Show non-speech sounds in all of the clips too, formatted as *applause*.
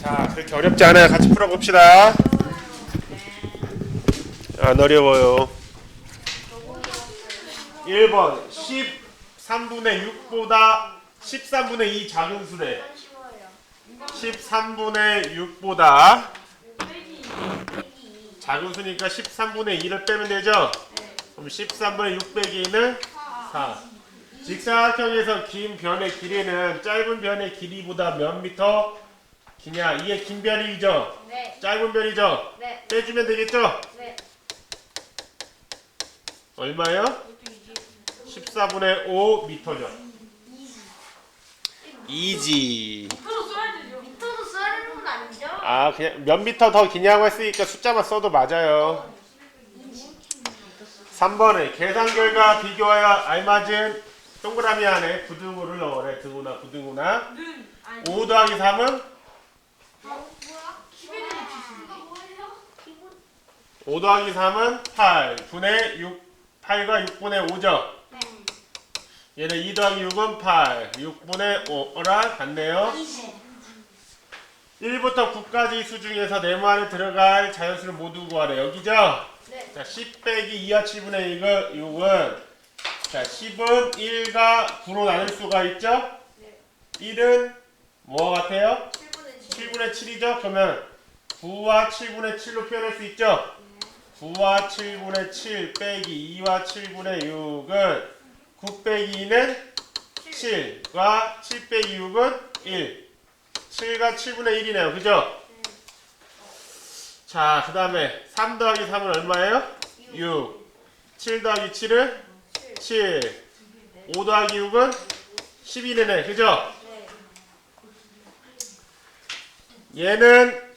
자, 그렇게 어렵지 않아요. 같이 풀어봅시다. 안 어려워요. 1번 13분의 6보다 13분의 2 작은 수래 13분의 6보다 작은 수니까 13분의 2를 빼면 되죠? 그럼 13분의 6 빼기 2는 4 직사각형에서 긴 변의 길이는 짧은 변의 길이보다 몇 미터 기냐 이게 긴 변이죠? 네, 짧은 변이죠? 네, 빼주면 되겠죠? 네. 얼마요? 14분의 5 미터죠. 이지. 미터도 써야 되는 건 아니죠? 아 그냥 몇 미터 더 기냐고 했으니까 숫자만 써도 맞아요. 3번에 계산 결과 비교하여 알맞은 동그라미 안에 부등호를 넣으래. 등호나 부등호나. 5 더하기 3은 5 더하기 3은 8. 9의 6. 8과 6분의 5죠. 얘는 2 더하기 6은 8. 6분의 5라 같네요. 1부터 9까지 수 중에서 네모 안에 들어갈 자연수를 모두 구하래. 여기죠? 네. 자, 10 빼기 2와 7분의 1은 6은 자, 10은 1과 9로 나눌 수가 있죠? 네. 1은 뭐와 같아요? 7분의 7. 7분의 7이죠? 그러면 9와 7분의 7로 표현할 수 있죠? 9와 7분의 7 빼기 2와 7분의 6은 9 빼기 2는 7과 7 빼기 6은 1 7과 7분의 1이네요 그죠? 자그 다음에 3 더하기 3은 얼마예요? 6 7 더하기 7은 7 5 더하기 6은 12네네 그죠? 네. 얘는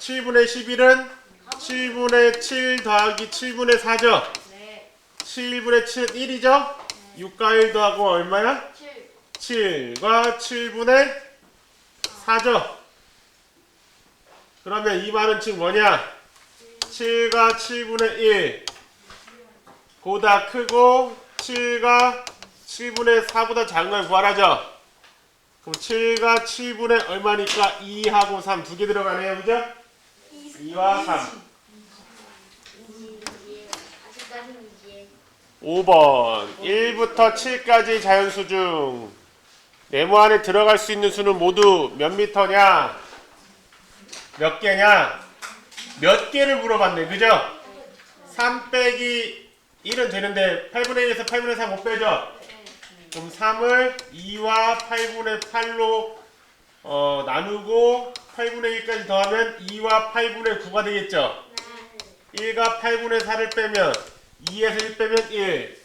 7분의 11은 7분의 7 더하기 7분의 4죠? 네. 7분의 7 1이죠? 6과 1 더하고 얼마야? 7. 7과 7분의 4죠? 그러면 이 말은 지금 뭐냐? 7과 7분의 1 보다 크고 7과 7분의 4보다 작은 걸 구하라죠? 그럼 7과 7분의 얼마니까 2하고 3 두 개 들어가네요 그죠? 2와 3 아직까지는 이제 5번 1부터 7까지 자연수 중 네모 안에 들어갈 수 있는 수는 모두 몇 미터냐? 몇 개냐? 몇 개를 물어봤네. 그죠? 3 빼기 1은 되는데 8분의 1에서 8분의 3 못 빼죠? 그럼 3을 2와 8분의 8로 어, 나누고 8분의 1까지 더하면 2와 8분의 9가 되겠죠? 1과 8분의 4를 빼면 2에서 1 빼면 1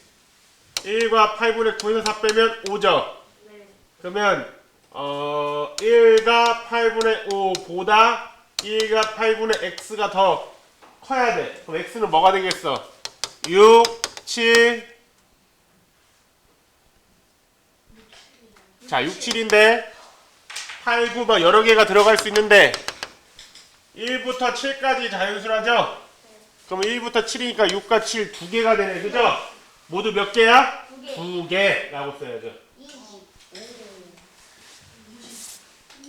1과 8분의 9에서 4 빼면 5죠 네. 그러면 어 1과 8분의 5보다 1과 8분의 x가 더 커야 돼. 그럼 x는 뭐가 되겠어? 6, 7 자, 6, 7인데 8, 9, 막 여러 개가 들어갈 수 있는데 1부터 7까지 자연수라죠? 그럼 1부터 7이니까 6과 7 두 개가 되네. 그죠? 모두 몇 개야? 두 개. 두 개라고 써야죠. 2지.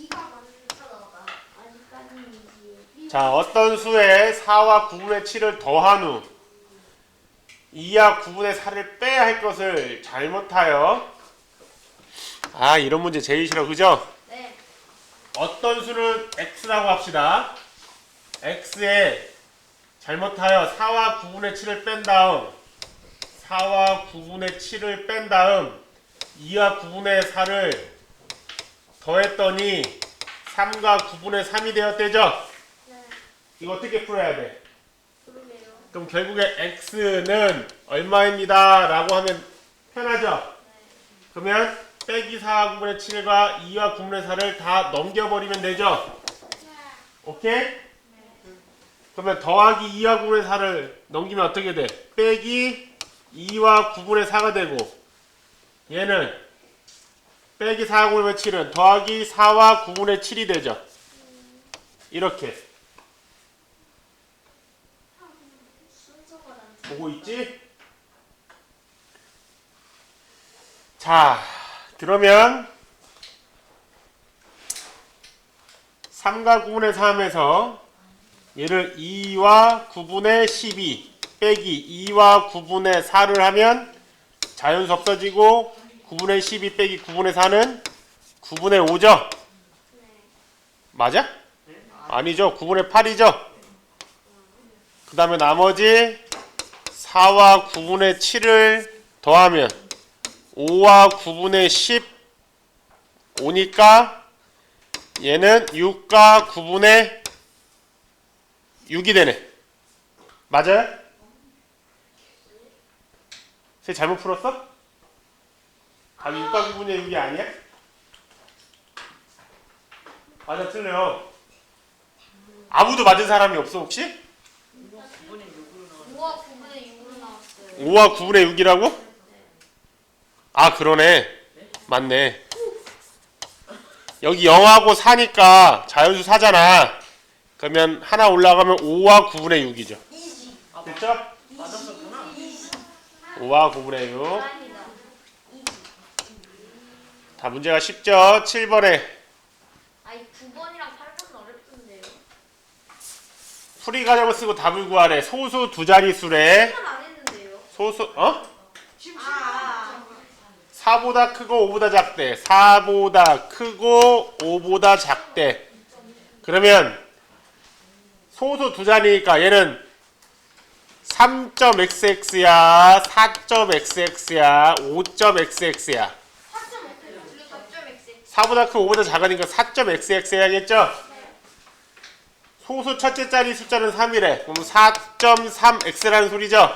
2가 많다가 아직까지는 이지. 자, 어떤 수에 4와 9분의 7을 더한 후 2와 9분의 4를 빼야 할 것을 잘못하여 아, 이런 문제 제일 싫어. 그죠? 네. 어떤 수는 x라고 합시다. x에 잘못하여 4와 9분의 7을 뺀 다음 4와 9분의 7을 뺀 다음 2와 9분의 4를 더했더니 3과 9분의 3이 되었대죠? 네. 이거 어떻게 풀어야 돼? 그러게요. 그럼 결국에 x는 얼마입니다 라고 하면 편하죠? 그러면 빼기 4와 9분의 7과 2와 9분의 4를 다 넘겨버리면 되죠? 오케이? 그러면 더하기 2와 9분의 4를 넘기면 어떻게 돼? 빼기 2와 9분의 4가 되고 얘는 빼기 4와 9분의 7은 더하기 4와 9분의 7이 되죠. 이렇게 보고 있지? 자, 그러면 3과 9분의 3에서 얘를 2와 9분의 12 빼기 2와 9분의 4를 하면 자연수 없어지고 9분의 12 빼기 9분의 4는 9분의 5죠? 네. 맞아? 아니죠. 9분의 8이죠? 그 다음에 나머지 4와 9분의 7을 더하면 5와 9분의 10 오니까 얘는 6과 9분의 6이 되네. 맞아요? 쟤 잘못 풀었어? 답이 6과 9분의 6이 아니야? 맞아 틀려. 아무도 맞은 사람이 없어 혹시? 5와 9분의 6으로 나왔어요. 5와 9분의 6이라고? 아 그러네 맞네 여기 0하고 4니까 자연수 4잖아 그러면 하나 올라가면 5와 9분의 6이죠 이지. 됐죠? 맞았었구나. 5와 9분의 6 아니다. 다 문제가 쉽죠? 7번에 아니 9번이랑 8번은 어렵던데요. 풀이 과정을 쓰고 답을 구하래 소수 두 자릿수래 1번 안 했는데요. 소수 어? 아. 4보다 크고 5보다 작대 4보다 크고 5보다 작대 그러면 소수 두 자리니까 얘는 3.xx야 4.xx야 5.xx야 4.x. 4보다 크고 5보다 작으니까 4.xx 해야겠죠? 소수 첫째 자리 숫자는 3이래. 그럼 4.3x라는 소리죠?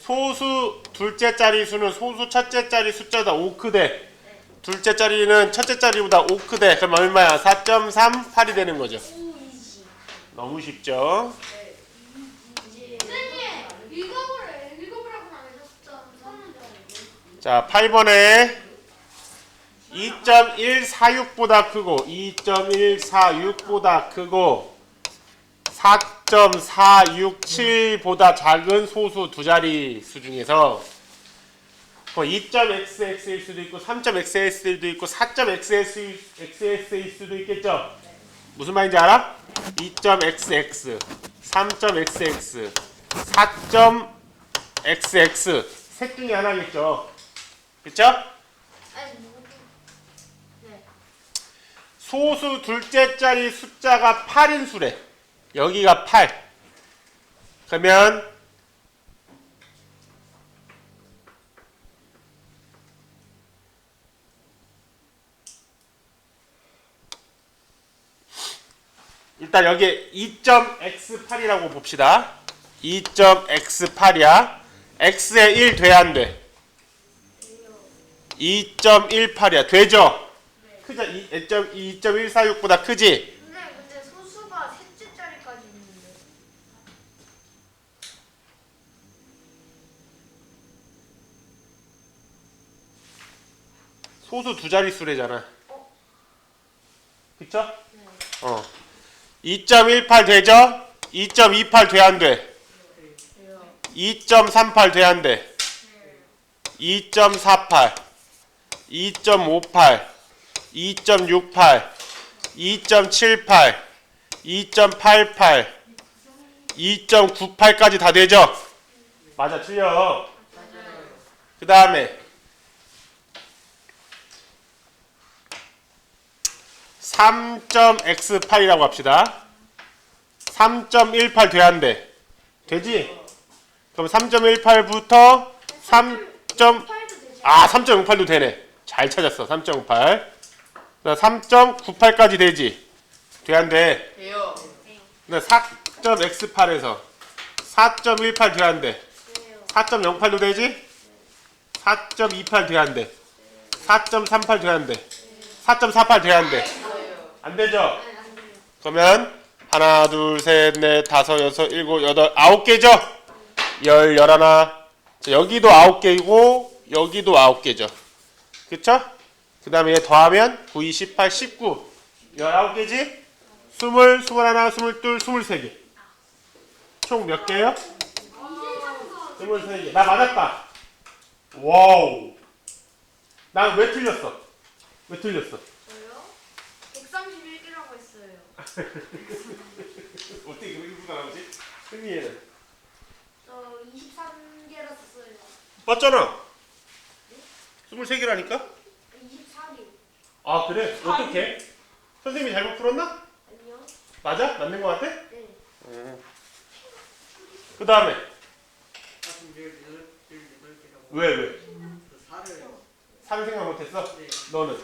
소수 둘째 자리 수는 소수 첫째 자리 숫자보다 5크대. 둘째 자리는 첫째 자리보다 5크대. 그럼 얼마야? 4.38이 되는 거죠. 너무 쉽죠? 선생님 읽어보래. 읽어보라고 안 해줬죠. 자, 8번에 2.146보다 크고 2.146보다 크고 4.467보다 작은 소수 두 자리 수 중에서 2.xx일 수도 있고 3.xx일 수도 있고 4.xx일 수도 있겠죠? 무슨 말인지 알아? 2.xx, 3.xx, 4.xx 셋 중에 하나겠죠? 그쵸? 소수 둘째 자리 숫자가 8인 수래. 여기가 8. 그러면 일단 여기 2.x8이라고 봅시다. 2.x8이야. x에 1 돼야 안 돼. 2.18이야. 되죠? 크죠? 2.146보다 크지? 근데 근데 소수가 셋째 자리까지 있는데. 소수 두 자릿수래잖아. 그쵸? 어. 2.18 되죠? 2.28 돼 안 돼? 2.38 돼 안 돼? 2.48 2.58 2.68 2.78 2.88 2.98까지 다 되죠? 맞아 틀려 그 다음에 3.x8이라고 합시다 3.18 돼야 안 돼? 되지? 그럼 3.18부터 3. 8도 되지. 아, 3.08도 되네. 잘 찾았어. 3.8. 3.98까지 되지. 돼, 안 돼? 돼요. 근데 4.x8에서 4.18 돼, 안 돼? 그래요. 4.08도 되지? 4.28 돼, 안 돼? 4.38 돼, 안 돼? 4.48 돼, 안 돼? 안 되죠? 아니 안 돼요. 그러면 하나, 둘, 셋, 넷, 다섯, 여섯, 일곱, 여덟, 아홉 개죠? 열, 열하나. 자, 여기도 아홉 개이고 여기도 아홉 개죠. 그쵸? 그 다음에 얘 더하면 9, 2, 18, 19. 열아홉 개지? 스물, 스물하나, 스물둘, 스물세 개. 총 몇 개요? 스물세 개. 나 맞았다. 와우. 난 왜 틀렸어? 왜 틀렸어? 저요? 131개라고 했어요. 썼 어요. *laughs* 어떻게 그렇게 나오지? 승리에는 저 23개라 썼어요. 맞잖아 23개라니까? 24개. 아 그래? 어떻게? 선생님이 잘못 풀었나? 아니요. 맞아? 맞는 거 같아? 네. 그 다음에 왜 왜? 3 생각 못했어? 네. 너는?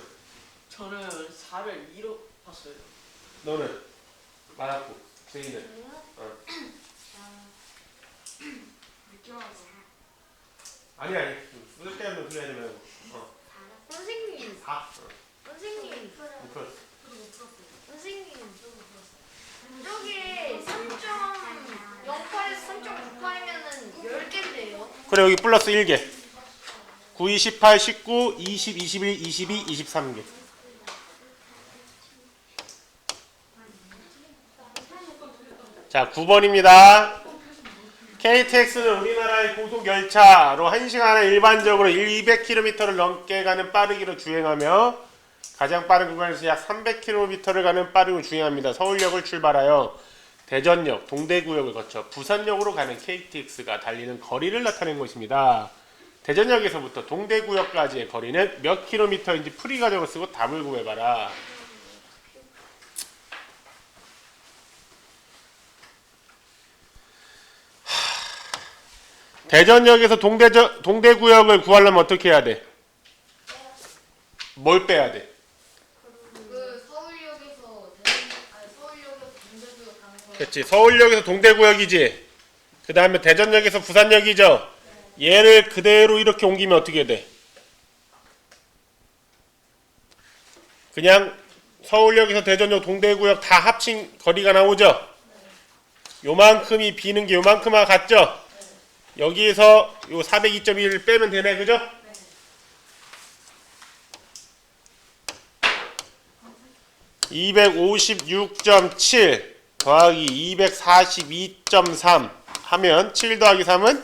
저는 4를 2로 봤어요. 너는? 맞았고 제이는? 어. 아니 아니 쓸데없는 소리 하지 말고 어. 선생님. 4 어. 선생님. 못 풀었어 선생님. 저게 3.08에서 3.98이면은 10개인데요. 그래 여기 플러스 1개 9, 28, 19, 20, 21, 22, 23개 자 9번입니다 KTX는 우리나라의 고속 열차로 1시간에 일반적으로 200km를 넘게 가는 빠르기로 주행하며 가장 빠른 구간에서 약 300km를 가는 빠르기로 주행합니다. 서울역을 출발하여 대전역, 동대구역을 거쳐 부산역으로 가는 KTX가 달리는 거리를 나타내는 것입니다. 대전역에서부터 동대구역까지의 거리는 몇 킬로미터인지 풀이 과정을 쓰고 답을 구해봐라. 대전역에서 동대저, 동대구역을 구하려면 어떻게 해야 돼? 뭘 빼야 돼? 그 서울역에서 대전 아니 서울역에서 동대구역 가는 거. 그렇지. 서울역에서 동대구역이지. 그 다음에 대전역에서 부산역이죠. 얘를 그대로 이렇게 옮기면 어떻게 돼? 그냥 서울역에서 대전역 동대구역 다 합친 거리가 나오죠. 요만큼이 비는 게 요만큼과 같죠. 여기에서 요 402.1을 빼면 되네, 그죠? (256.7) 더하기 242.3 하면 7 더하기 3은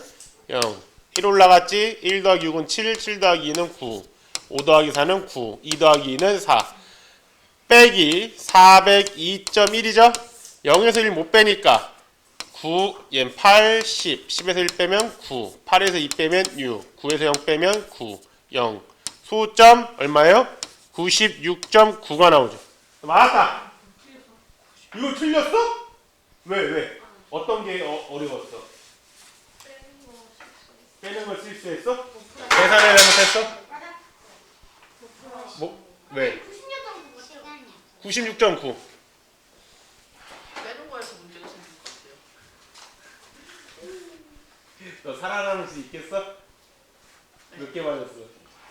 0 1 올라갔지? 1 더하기 6은 7 7 더하기 2는 9 5 더하기 4는 9 2 더하기 2는 4 빼기 402.1이죠? 0에서 1 못 빼니까 9, 얘는 8, 10, 10에서 1 빼면 9, 8에서 2 빼면 6, 9에서 0 빼면 9, 0. 수점 얼마예요? 96.9가 나오죠. 맞았다. 이거 틀렸어? 왜 왜? 어떤 게 어, 어려웠어? 빼는 걸 실수했어? 계산을 잘못했어? 뭐 왜? 90년 정도 같아요. 96.9. 빼는 거에서 문제가 생긴 것 같아요. 너 살아남을 수 있겠어? 몇 개 맞았어?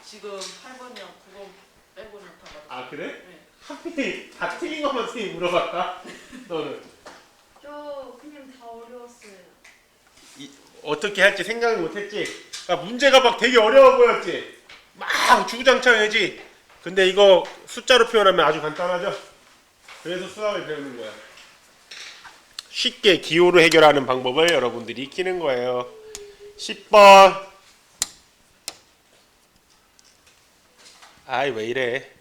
지금 8번이랑 9번 빼고는 다 맞았어요. 아 그래? 네. 하필 다 틀린 것만 선생님 물어봤다. 너는 저 그냥 다 어려웠어요. 어떻게 할지 생각을 못했지. 그러니까 문제가 막 되게 어려워 보였지. 막 주구장창이지. 근데 이거 숫자로 표현하면 아주 간단하죠. 그래서 수학을 배우는 거야. 쉽게 기호로 해결하는 방법을 여러분들이 익히는 거예요. 10번. 아이 왜 이래?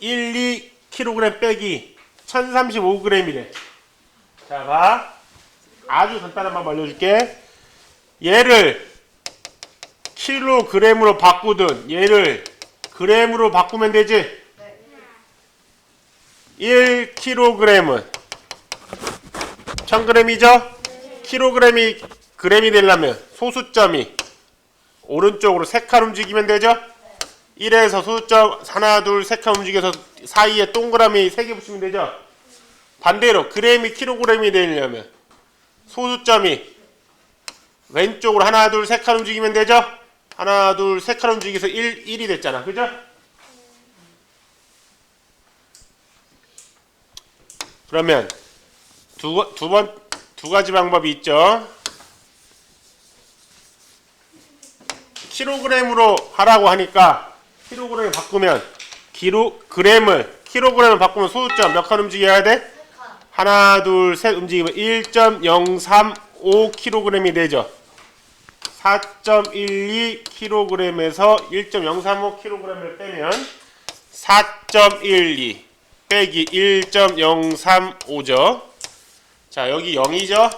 (4.12 kg 빼기 1035g이래 자 봐 아주 간단한 방법 알려줄게 얘를 킬로그램으로 바꾸든 얘를 그램으로 바꾸면 되지 1kg은? 1000g이죠? 킬로그램이 그램이 되려면 소수점이 오른쪽으로 세 칸 움직이면 되죠? 1에서 소수점 하나 둘 세 칸 움직여서 사이에 동그라미 세 개 붙이면 되죠? 반대로 그램이 킬로그램이 되려면 소수점이 왼쪽으로 하나 둘 세 칸 움직이면 되죠? 하나 둘 세 칸 움직여서 1, 1이 됐잖아. 그죠 그러면 두, 두 번, 두 가지 방법이 있죠. 킬로그램으로 하라고 하니까 킬로그램을 바꾸면 기로 그램을 킬로그램을 바꾸면 소수점 몇 칸 움직여야 돼? 하나 둘 셋 움직이면 1.035 킬로그램이 되죠. 4.12kg에서 1.035kg을 빼면 4.12 빼기 1.035죠. 자, 여기 0이죠.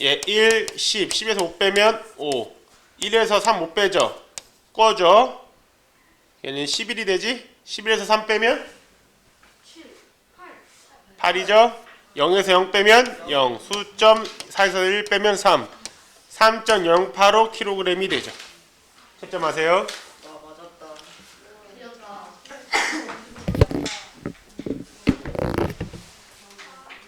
예, 1, 10, 10에서 5 빼면 5. 1에서 3 못 빼죠. 꺼죠. 얘는 11이 되지? 11에서 3 빼면 7, 8. 8이죠. 0에서 0 빼면 0. 수점 4에서 1 빼면 3. 3.085kg이 되죠. 채점하세요.